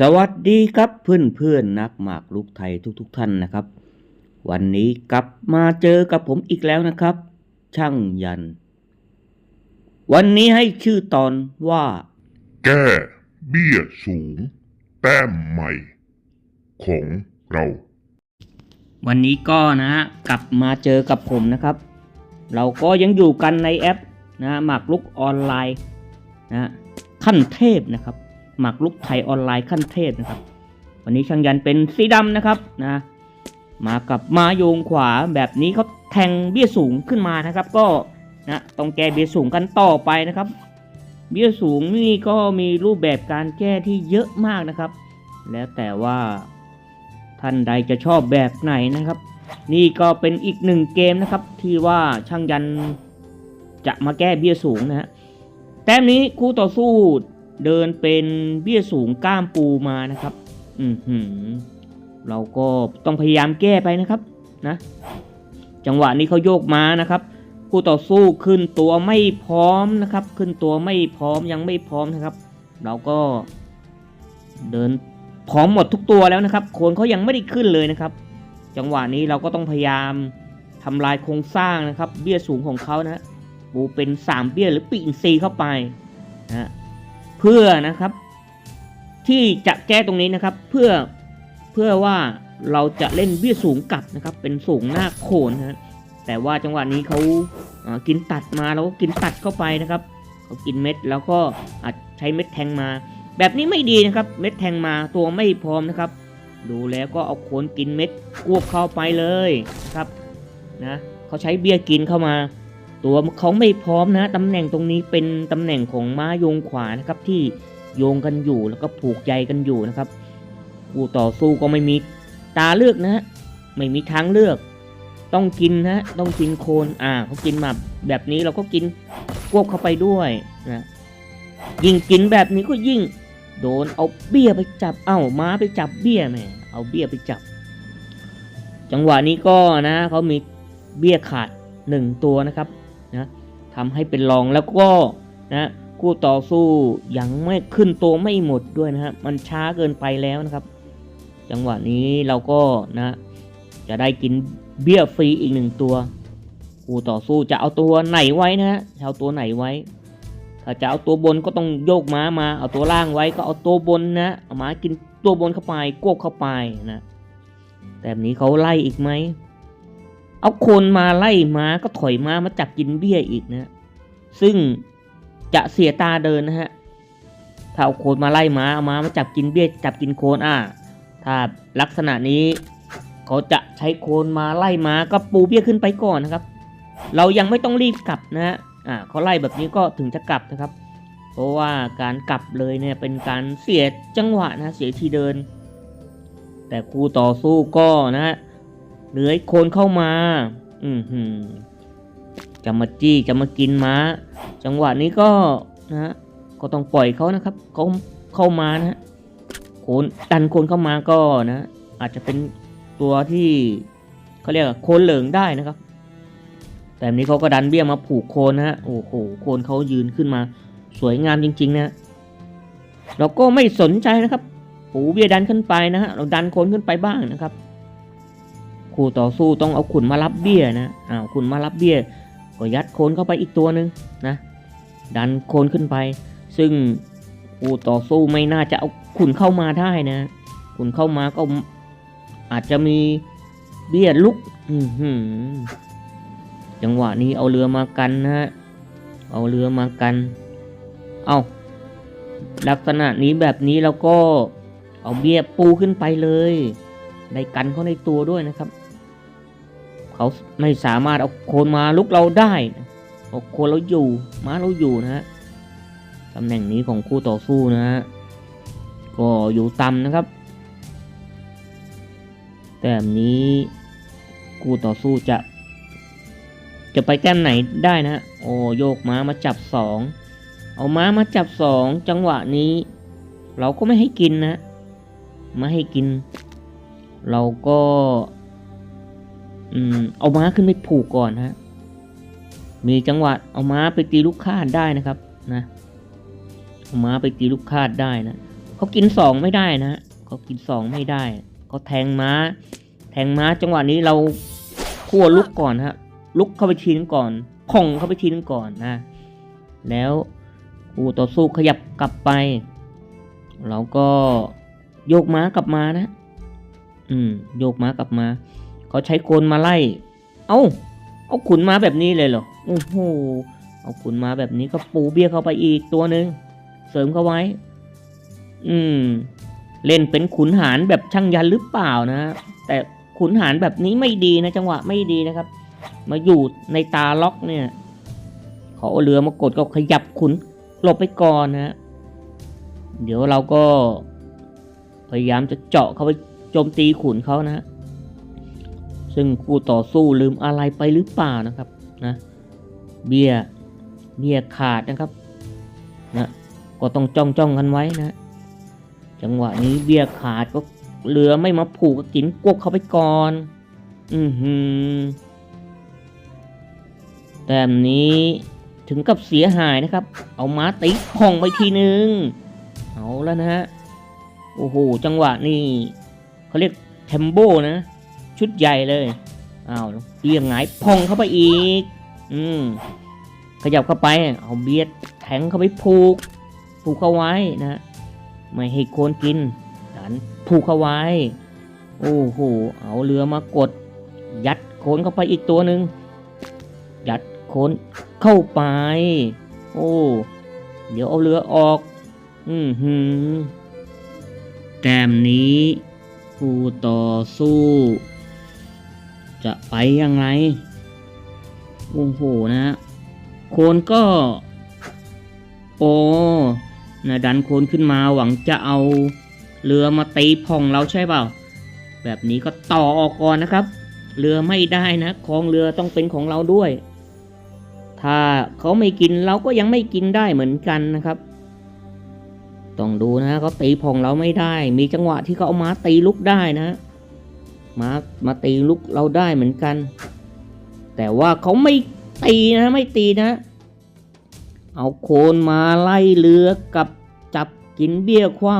สวัสดีครับเพื่อนเพื่อนๆนักหมากลุกไทยทุกๆทท่านนะครับ วันนี้กลับมาเจอกับผมอีกแล้วนะครับ ช่างยัน วันนี้ให้ชื่อตอนว่า แก้เบี้ยสูง แต้มใหม่ ของเรา วันนี้ก็นะฮะกลับมาเจอกับผมนะครับ เราก็ยังอยู่กันในแอปนะฮะหมากลุกออนไลน์นะฮะขั้นเทพนะครับ หมากลุกไทยออนไลน์ขั้นเทพนะครับ วันนี้ช่างยันเป็นสีดำนะครับนะ มากับมาโยงขวาแบบนี้เขาแทงเบี้ยสูงขึ้นมานะครับ ก็นะต้องแก้เบี้ยสูงกันต่อไปนะครับ เบี้ยสูงนี่ก็มีรูปแบบการแก้ที่เยอะมากนะครับ แล้วแต่ว่าท่านใดจะชอบแบบไหนนะครับ นี่ก็เป็นอีกหนึ่งเกมนะครับ ที่ว่าช่างยันจะมาแก้เบี้ยสูงนะฮะแต้มนี้คู่ต่อสู้ เดินเป็นเบี้ยสูงก้ามปูมานะครับ อือหือ เราก็ต้องพยายามแก้ไปนะครับ นะ จังหวะนี้เขาโยกมานะครับคู่ต่อสู้ขึ้นตัวไม่พร้อมนะครับ ขึ้นตัวไม่พร้อมยังไม่พร้อมนะครับ เราก็เดินพร้อมหมดทุกตัวแล้วนะครับโคนเขายังไม่ได้ขึ้นเลยนะครับ จังหวะนี้เราก็ต้องพยายามทำลายโครงสร้างนะครับ เบี้ยสูงของเขานะปูเป็นสามเบี้ยหรือปีอินซีเข้าไปนะฮะ พื่อนะครับ ที่จะแก้ตรงนี้นะครับ เพื่อเพื่อว่าเราจะเล่นเบี้ยสูงกลับนะครับ เป็นสูงหน้าโคนนะฮะแต่ว่าจังหวะนี้เขาอ่ากินตัดมาแล้วก็กินตัดเข้าไปนะครับเขากินเม็ดแล้วก็อาจใช้เม็ดแทงมา แบบนี้ไม่ดีนะครับ เม็ดแทงมาตัวไม่พร้อมนะครับ ดูแล้วก็เอาโคนกินเม็ดกวบเข้าไปเลยนะครับนะเขาใช้เบี้ยกินเข้ามา ตัวเขาไม่พร้อมนะตำแหน่งตรงนี้เป็นตำแหน่งของม้าโยงขวานะครับที่โยงกันอยู่แล้วก็ผูกใยกันอยู่นะครับผู้ต่อสู้ก็ไม่มีตาเลือกนะฮะไม่มีทางเลือก ต้องกินนะต้องกินโคนอ่าเขากินมาแบบนี้เราก็กินควบเข้าไปด้วยนะยิ่งกินแบบนี้ก็ยิ่ง โดนเอาเบี้ยไปจับเอ้าม้าไปจับเบี้ยแม่เอาเบี้ยไปจับ จังหวะนี้ก็นะเขามีเบี้ยขาดหนึ่งตัวนะครับ นะทำให้เป็นรองแล้วก็นะคู่ต่อสู้ยังไม่ขึ้นตัวไม่หมดด้วยนะฮะมันช้าเกินไปแล้วนะครับ จังหวะนี้เราก็นะจะได้กินเบี้ยฟรีอีกหนึ่งตัวคู่ต่อสู้จะเอาตัวไหนไว้นะฮะเอาตัวไหนไว้ ถ้าจะเอาตัวบนก็ต้องโยกม้ามา เอาตัวล่างไว้ก็เอาตัวบนนะเอาม้ากินตัวบนเข้าไปโกกเข้าไปนะแต่แบบนี้เขาไล่อีกไหม เอาคนมาไล่ม้าก็ถอยม้ามาจับกินเบี้ยอีกนะซึ่งจะเสียตาเดินนะฮะถ้าเอาโคนมาไล่ม้าเอาม้ามาจับกินเบี้ยจับกินโคนอะถ้าลักษณะนี้เขาจะใช้โคนมาไล่ม้าก็ปูเบี้ยขึ้นไปก่อนนะครับ เรายังไม่ต้องรีบกลับนะฮะอ่าเขาไล่แบบนี้ก็ถึงจะกลับนะครับ เพราะว่าการกลับเลยเนี่ยเป็นการเสียจังหวะนะเสียทีเดิน แต่คู่ต่อสู้ก็นะฮะ เลื้อยโคนเข้ามา อือหือจะมาจี้จะมากินม้า จังหวะนี้ก็นะ ก็ต้องปล่อยเขานะครับเขาเข้ามานะโคนดันโคนเข้ามาก็นะ อาจจะเป็นตัวที่เขาเรียกโคนเหลิงได้นะครับ แต่นนี้เขาก็ดันเบี้ยมาผูกโคนนะฮะโอ้โหโคนเขายืนขึ้นมา สวยงามจริง ๆ นะ เราก็ไม่สนใจนะครับ ปูเบี้ยดันขึ้นไปนะฮะเราดันโคนขึ้นไปบ้างนะครับ คู่ต่อสู้ต้องเอาขุนมารับเบี้ยนะอ้าวขุนมารับเบี้ย ก็ยัดโคนเข้าไปอีกตัวหนึ่งนะ ดันโคนขึ้นไป ซึ่งคู่ต่อสู้ไม่น่าจะเอาขุนเข้ามาได้นะ ขุนเข้ามาก็อาจจะมีเบี้ยลุกอืมจังหวะนี้เอาเรือมากันนะฮะ เอาเรือมากัน เอาลักษณะนี้แบบนี้เราก็เอาเบี้ยปูขึ้นไปเลย ได้กันเขาในตัวด้วยนะครับ เขาไม่สามารถเอาโคนมาลุกเราได้เอาโคนเราอยู่ม้าเราอยู่นะฮะตำแหน่งนี้ของคู่ต่อสู้นะฮะก็อยู่ต่ำนะครับ แต่แบบนี้คู่ต่อสู้จะ จะไปแต้มไหนได้นะโอ้โยกม้ามาจับสองเอาม้ามาจับสองจังหวะนี้ เราก็ไม่ให้กินนะไม่ให้กิน เราก็ อืมเอาม้าขึ้นไปผูกก่อนฮะ มีจังหวะเอาม้าไปตีลูกคาดได้นะครับ นะ เอาม้าไปตีลูกคาดได้นะเขากินสองไม่ได้นะเขากินสองไม่ได้เขาแทงม้า แทงม้าจังหวะนี้เราคั่วลุกก่อนฮะ ลุกเข้าไปทีนึงก่อนพ่องเข้าไปทีนึงก่อนนะ แล้วคู่ต่อสู้ขยับกลับไป เราก็โยกม้ากลับมานะ อืม โยกม้ากลับมา เขาใช้โกนมาไล่ เอ้า เอาขุนมาแบบนี้เลยเหรอ โอ้โห เอาขุนมาแบบนี้ก็ปูเบี้ยเข้าไปอีกตัวหนึ่ง เสริมเข้าไว้ อืม เล่นเป็นขุนหารแบบช่างยันหรือเปล่านะ แต่ขุนหารแบบนี้ไม่ดีนะ จังหวะไม่ดีนะครับ มาอยู่ในตาล็อกเนี่ย ขอเรือมากดก็ขยับขุนหลบไปก่อนนะ เดี๋ยวเราก็พยายามจะเจาะเข้าไปโจมตีขุนเขานะ ซึ่งคู่ต่อสู้ลืมอะไรไปหรือเปล่านะครับนะเบียร์เบียขาดนะครับนะก็ต้องจ้องจ้องกันไว้นะ จังหวะนี้เบียขาดก็เรือไม่มาผูกกับกินกวกเข้าไปก่อน อือหือแต้มนี้ถึงกับเสียหายนะครับ เอาม้าตีพ่องไปทีนึง เอาแล้วนะฮะ โอ้โห จังหวะนี่เขาเรียกเทมโบนะ ชุดใหญ่เลยอ้าวเบียร์หงายพ่องเข้าไปอีก อืมขยับเข้าไปเอาเบียร์แทงเข้าไปผูก ผูกเข้าไว้นะไม่ให้โคนกินดันผูกเข้าไว้ โอ้โหเอาเรือมากด ยัดโคนเข้าไปอีกตัวหนึ่งยัดโคนเข้าไป โอ้เดี๋ยวเอาเรือออก อือหือแต้มนี้ผู้ต่อสู้ จะไปยังไงโอ้โหนะ โคนก็ โอ้นะดันโคนขึ้นมาหวังจะเอาเรือมาตีพ่องเราใช่เปล่า แบบนี้ก็ต่อออกก่อนนะครับ เรือไม่ได้นะของเรือต้องเป็นของเราด้วย ถ้าเขาไม่กินเราก็ยังไม่กินได้เหมือนกันนะครับต้องดูนะเขาตีพ่องเราไม่ได้ มีจังหวะที่เขาเอาม้าตีลุกได้นะ มามาตีลุกเราได้เหมือนกัน แต่ว่าเขาไม่ตีนะไม่ตีนะ เอาโคนมาไล่เรือกับจับกินเบี้ยคว่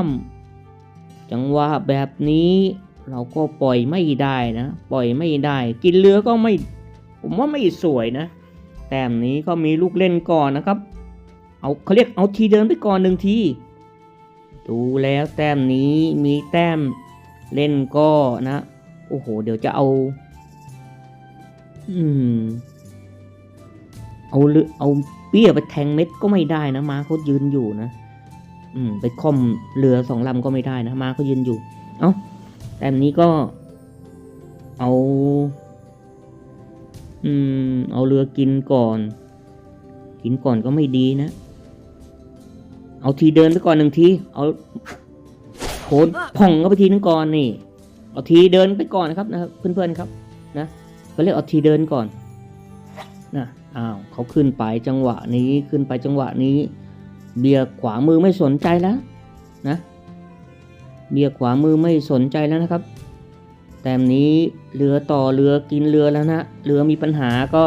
ำจังหวะแบบนี้เราก็ปล่อยไม่ได้นะ ปล่อยไม่ได้ กินเรือก็ไม่ ผมว่าไม่สวยนะ แต้มนี้ก็มีลูกเล่นก่อนนะครับ เอาเขาเรียกเอาทีเดินไปก่อนหนึ่งทีดูแล้วแต้มนี้มีแต้มเล่นก็นะ โอ้โห เดี๋ยวจะเอา อืม เอาเรือเอาเบี้ยไปแทงเม็ดก็ไม่ได้นะ มาเขายืนอยู่นะ อืม ไปค่อมเรือสองลำก็ไม่ได้นะ มาเขายืนอยู่ เอา้า แต้มนี้ก็ เอา อืม เอาเรือกินก่อน กินก่อนก็ไม่ดีนะ เอาทีเดินไปก่อนหนึ่งที เอาโขนพ่องเข้าไปทีนึงก่อนนี่ เอาทีเดินไปก่อนนะครับนะครับเพื่อนๆครับนะเขาเรียกเอาทีเดินก่อนนะอ้าวเขาขึ้นไปจังหวะนี้ขึ้นไปจังหวะนี้ เบียร์ขวามือไม่สนใจแล้วนะเบียร์ขวามือไม่สนใจแล้วนะครับ แต้มนี้เรือต่อเรือกินเรือแล้วนะเรือมีปัญหาก็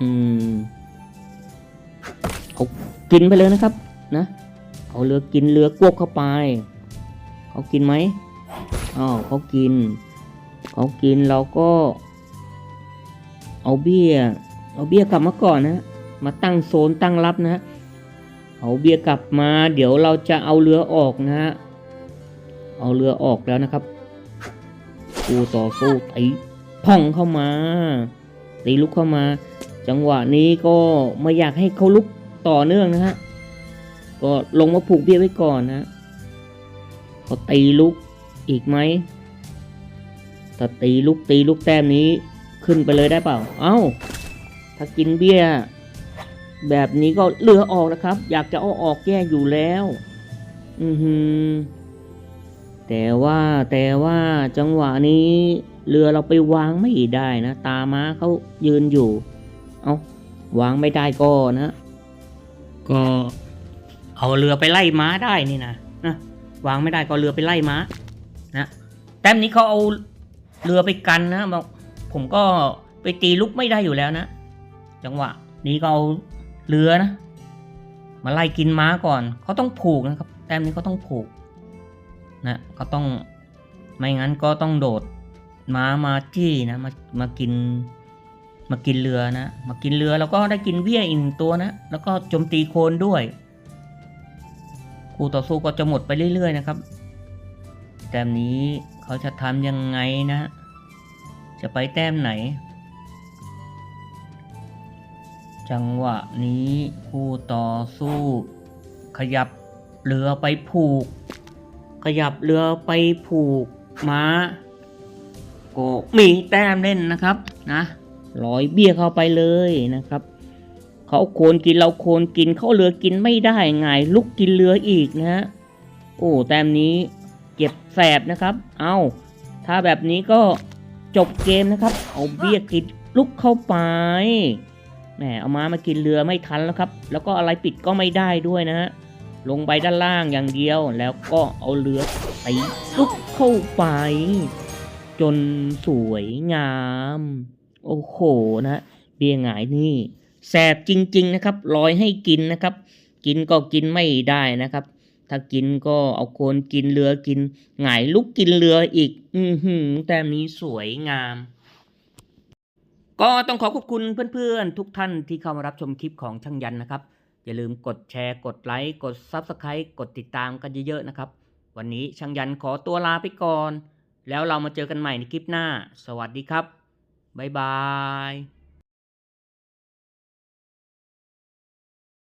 อืมเอากินไปเลยนะครับนะเอาเรือกินเรือกวบเข้าไป เขากินไหม อ้าวเขากิน เขากินเราก็ เอาเบี้ย เอาเบี้ยกลับมาก่อนนะ มาตั้งโซนตั้งรับนะ เอาเบี้ยกลับมา เดี๋ยวเราจะเอาเรือออกนะฮะ เอาเรือออกแล้วนะครับกูต่อสู้ตีพ่องเข้ามา ตีลุกเข้ามา จังหวะนี้ก็ไม่อยากให้เขาลุกต่อเนื่องนะฮะ ก็ลงมาผูกเบี้ยไว้ก่อนนะเขาตีลุก อีกไหมถ้าตีลุกตีลุกแต้มนี้ขึ้นไปเลยได้เปล่า เอ้า ถ้ากินเบี้ย แบบนี้ก็เรือออกนะครับ อยากจะเอาออกแย่อยู่แล้ว อือหือ แต่ว่าแต่ว่าจังหวะนี้ เรือเราไปวางไม่ได้นะ ตาม้าเขายืนอยู่ เอาวางไม่ได้ก็นะ ก็เอาเรือไปไล่ม้าได้นี่นะนะวางไม่ได้ก็เรือไปไล่ม้า นะแต้มนี้เขาเอาเรือไปกันนะบอกผมก็ไปตีลุกไม่ได้อยู่แล้วนะ จังหวะ นี้ก็เอาเรือนะ มาไล่กินม้าก่อนเขาต้องผูกนะครับ แต้มนี้ก็ต้องผูกนะก็ต้องไม่งั้นก็ต้องโดดม้ามาจี้นะมามากินมากินเรือนะ มากินเรือแล้วก็ได้กินเบี้ยอีกหนึ่งตัวนะ แล้วก็โจมตีโคนด้วย คู่ต่อสู้ก็จะหมดไปเรื่อยๆนะครับ แต้มนี้เขาจะทำยังไงนะ จะไปแต้มไหน จังหวะนี้คู่ต่อสู้ ขยับเรือไปผูก ขยับเรือไปผูกม้าก็มีแต้มเล่นนะครับนะร้อยเบี้ยเข้าไปเลยนะครับเขาโคนกินเราโคนกินเขาเรือกินไม่ได้ไงลุกกินเรืออีกนะฮะโอ้แต้มนี้ เก็บแสบนะครับ เอาถ้าแบบนี้ก็จบเกมนะครับ เอาเบี้ยกินลุกเข้าไป แหม เอาม้ามากินเรือไม่ทันแล้วครับ แล้วก็อะไรปิดก็ไม่ได้ด้วยนะฮะ ลงไปด้านล่างอย่างเดียว แล้วก็เอาเรือตีลุกเข้าไป จนสวยงาม โอ้โหนะเบี้ยหงายนี่แสบจริง ๆ นะครับลอยให้กินนะครับ กินก็กินไม่ได้นะครับ ถ้ากินก็เอาโคนกินเรือกินหงายลุกกินเรืออีก อือหือแต้มนี้สวยงาม ก็ต้องขอขอบคุณเพื่อนๆ ทุกท่านที่เข้ามารับชมคลิปของช่างยันนะครับ อย่าลืมกดแชร์ กดไลค์ กด Subscribe กดติดตามกันเยอะๆนะครับ วันนี้ช่างยันขอตัวลาไปก่อน แล้วเรามาเจอกันใหม่ในคลิปหน้า สวัสดีครับบ๊ายบาย